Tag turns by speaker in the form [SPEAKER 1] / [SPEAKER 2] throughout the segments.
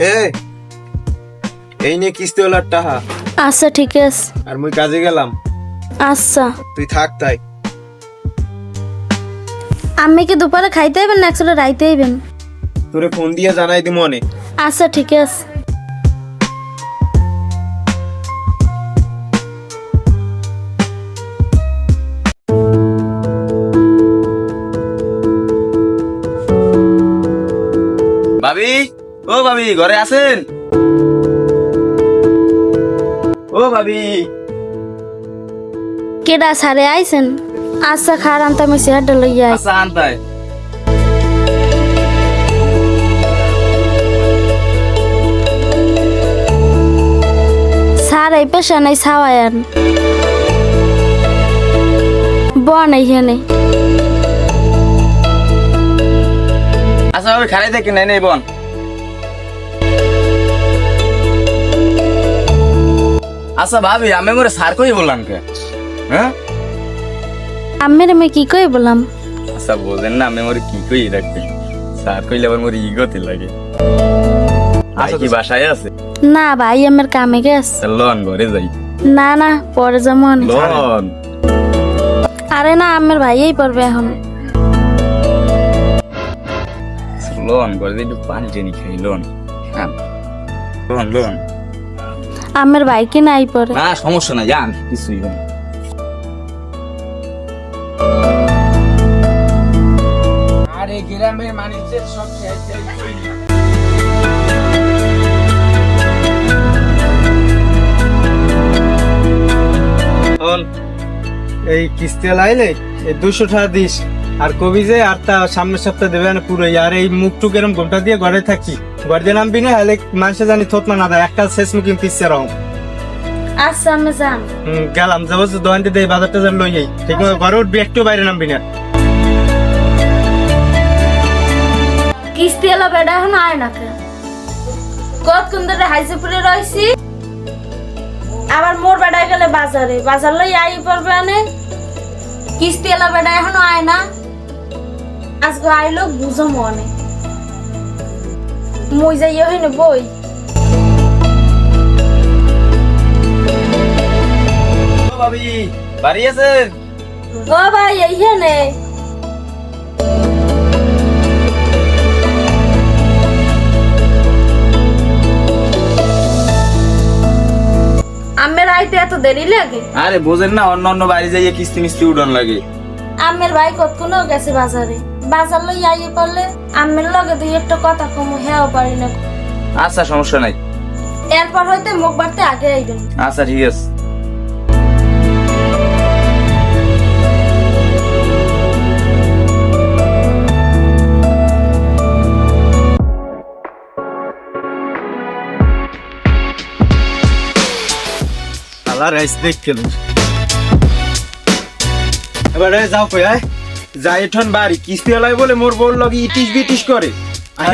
[SPEAKER 1] এ এই নিয়ে কিস্তি ওলার টাহা
[SPEAKER 2] আচ্ছা ঠিক আছে।
[SPEAKER 1] আর মুই কাজে গেলাম।
[SPEAKER 2] আচ্ছা।
[SPEAKER 1] তুই থাক তাই।
[SPEAKER 2] আমি কি দুপুরে খাইতে হইবেন না একসাথে রাইতে হইবেন?
[SPEAKER 1] তোরে ফোন দিয়ে জানাই দিমু মনে
[SPEAKER 2] আচ্ছা ঠিক আছে।
[SPEAKER 3] ও ভাবি ঘরে আছেন? ও ভাবি।
[SPEAKER 2] কেডা সারে আইছেন? আচ্ছা খারান তো আমি চেয়ারটা লইয়া আইছি।
[SPEAKER 3] আচ্ছা আনতায়
[SPEAKER 2] স্যার এই পেশা নাই ছাওয়ায়ান বন এইখানে
[SPEAKER 3] আচ্ছা ভাবি খালাই দেখি নাই নেই বোন। আচ্ছা ভাবি আমি মোরে সার কই বললাম কে? হ্যাঁ?
[SPEAKER 2] আমের আমি কি কই বললাম?
[SPEAKER 3] আচ্ছা বলেন না আমি মোরে কি কই রাখবে সার কইলে আবার মোরে ইগোতে লাগে। আচ্ছা কি বাসায় আছে?
[SPEAKER 2] না ভাই আমার কামে গেছে।
[SPEAKER 3] তা লন ঘরে যাই।
[SPEAKER 2] না না পরে যেমন
[SPEAKER 3] লন।
[SPEAKER 2] আরে না আমার ভাইই পড়বে এখন।
[SPEAKER 3] লোন করে একটু পানি টেনি খাই লোন। হ্যাঁ। Loan loan.
[SPEAKER 2] আমার ভাই কি নাই পড়ে
[SPEAKER 3] না সমস্যা নাই জান কিছুই হবে না।
[SPEAKER 1] আরে গ্রামের মানুষদের সব শোন এই কিস্তি লাইলে এই দুশো টাকা দিস। আর কবি যে আর তা সামনের সপ্তাহে দেবে না পুরো আর এই মুখ টুক এরম ঘণ্টা দিয়ে ঘরে থাকি। ঘর দিয়ে নামবি না হলে মানুষে জানি থত না দেয় একটা শেষ মুখিম পিছিয়ে রহম।
[SPEAKER 2] আচ্ছা আমি যান
[SPEAKER 1] গেলাম। যাব দোকান দিয়ে বাজারটা যেন লই যাই ঠিক মতো ঘরে উঠবি একটু বাইরে নামবি না।
[SPEAKER 2] কিস্তি এলো বেড়া এখন আয় না কতক্ষণ ধরে হাইসেপুরে রয়েছি আবার মোর বেড়ায় গেলে বাজারে। বাজার লই আই পড়বে আনে। কিস্তি এলো বেড়া এখনও আয় না। আজকে আইলো বুঝো মনে। মই যাই হইনে বই।
[SPEAKER 3] ভাবি বাড়ি আছেন?
[SPEAKER 2] ও ভাই এইখানে। আমের আইতে এত দেরি লাগে?
[SPEAKER 3] আরে বোঝেন না অন্য অন্য বাড়ি যাইয়ে কিস্তি মিস্তি উডন লাগে।
[SPEAKER 2] আমের ভাই কতক্ষণ গেছে বাজারে? বাজার লই আইয়ে পড়লে আমের লগে দুই একটা কথা কমু হেও পারি না।
[SPEAKER 3] আচ্ছা সমস্যা নাই।
[SPEAKER 2] এরপর হইতে মুখ বাড়তে আগে আইবেন।
[SPEAKER 3] আচ্ছা ঠিক আছে।
[SPEAKER 1] আল্লাহ রাইস দেখ কেন এবারে যাও কই আয়। যাই ঠন বাড়ি কিস্তি এলাই বলে মোর বউর লগে ইটিস বিটিস করে।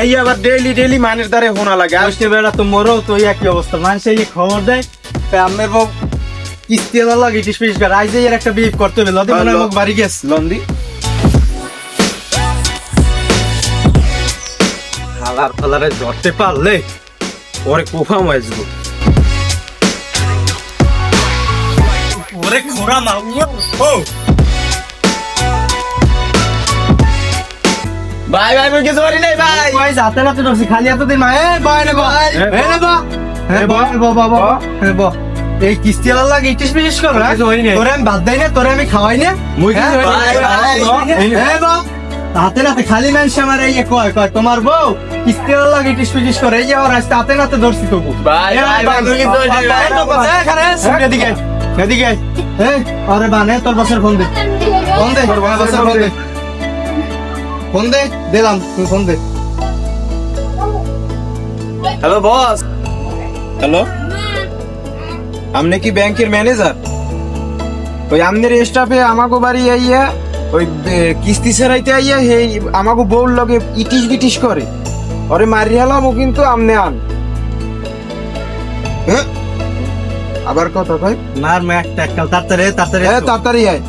[SPEAKER 1] এই আবার ডেইলি ডেইলি মানের দ্বারে হোনা লাগে। আসতে বেড়া তো মোরও তো একই অবস্থা। মানুষ এই খবর দেয় তা আমের বউ কিস্তি এলা লাগে ইটিস বিটিস করে। আইজে এর একটা বিয়ে করতে হবে লদি মনে হয় বাড়ি গেছ। লন্দি। হালার ফালারে ধরতে পারলে ওরে কোফা মাইজবো ওরে খোরা মা ও
[SPEAKER 3] ভাই ভাই মুই কিছু নাই ভাই।
[SPEAKER 1] ভাই যাতে না তো ধরছি খালি এত দিন এ বয় নে এ নে বা হে বয় ব বাবা হে ব এই কিস্তি আলার লাগে ইটিস বিটিস কর না তোরে আমি বাদ দেই না তোরে আমি খাওয়াই না। মুই কি হে বা হাতে নাতে খালি মানুষ আমার এই কয় কয় তোমার বউ কিস্তি আলার লাগে ইটিস বিটিস করে এই আর রাস্তা হাতে নাতে ধরছি তোকে
[SPEAKER 3] ভাই, ভাই, ভাই, মুই কিছু ভাই।
[SPEAKER 1] এখানে এদিকে এদিকে এই আরে বানে তোর বসের ফোন দে। ফোন দে তোর বসের ফোন দে। ফোন দে দিলাম তুই ফোন দে। হ্যালো বস হ্যালো আপনি কি ব্যাংকের ম্যানেজার ওই আমনের স্টাফে আমাকে বাড়ি আইয়া ওই কিস্তি ছাড়াইতে আইয়া হেই আমাকে বউর লগে ইটিস বিটিস করে। ওরে মারি হেলাম ও কিন্তু আমনে আন। হ্যাঁ? আবার কথা কয়?
[SPEAKER 4] মার মে একটা একটা তাড়াতাড়ি তাড়াতাড়ি
[SPEAKER 1] হ্যাঁ তাড়াতাড়ি আয়।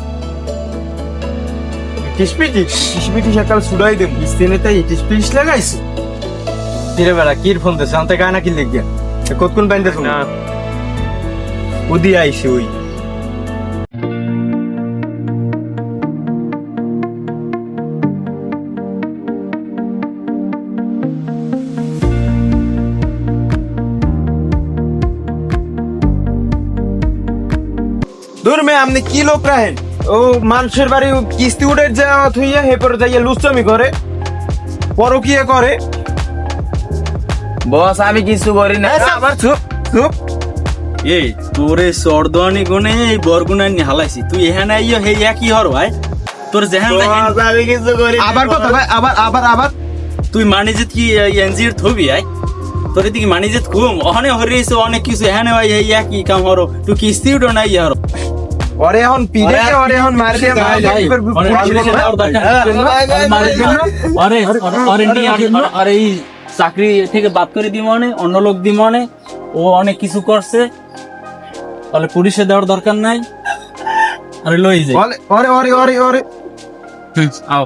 [SPEAKER 1] কিসপিটি কিসপিটি সকাল সুডাই দেব। স্টেনে তাই কিসপিটিস লাগাইছে। কিরে বেড়া কির ফোন দিছে? আমাকে গানা কি লিখ কতক্ষণ বাইন্দে শুন উদি আইছি ওই।
[SPEAKER 5] দূর মে আপনি কি লোক রাহেন ও মানুষের বাড়ি কিস্তি উঠে যাওয়া থুইয়া হেপর যাইয়া লুচ্চামি করে পরকিয়া করে।
[SPEAKER 3] বস আমি কিছু করি না।
[SPEAKER 5] আবার চুপ চুপ।
[SPEAKER 6] এই তোরে সর্দানি গুনে এই বরগুনা নি হালাইছি। তুই এখানে আইও হে একই হর ভাই। তোর যেহান দেখেন।
[SPEAKER 5] আমি কিছু করি আবার কথা ভাই আবার আবার আবার।
[SPEAKER 6] তুই মানিজেত কি এনজির থবি আই? তোর দিকে মানিজেত খুম অনে হরিস অনেক কিছু। এখানে ভাই এই একই কাম হরো। তুই কিস্তি উঠো নাই হরো।
[SPEAKER 5] ওরে এখন পিড়ে ওরে এখন মার দিয়ে মার দিয়ে
[SPEAKER 6] আরে আরে নিয়ে আর- আর এই চাকরি থেকে বাদ করে দিব মানে অন্য লোক দিব মানে ও অনেক কিছু করছে। তাহলে পুলিশে দেওয়ার দরকার নাই। আরে লই যাই।
[SPEAKER 5] ওরে ওরে ওরে ওরে
[SPEAKER 6] আও।